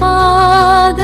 நெருப்பாக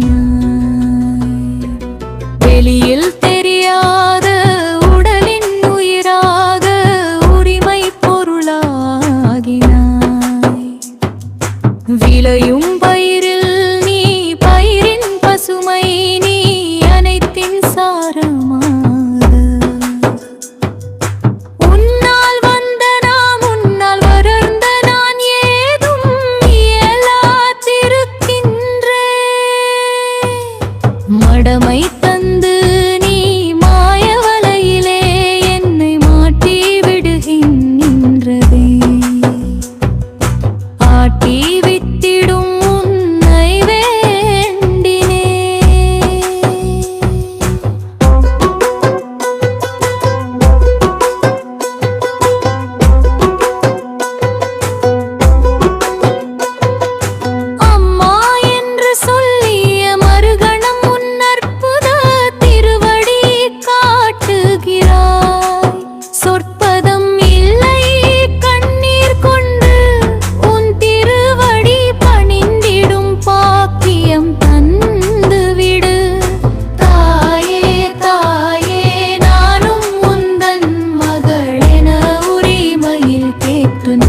விழிந்திடமாகினாய் வெளியில் தெரியாத உடலின் உயிராக உரிமை பொருளாகினாய். விளையும்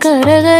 கரகர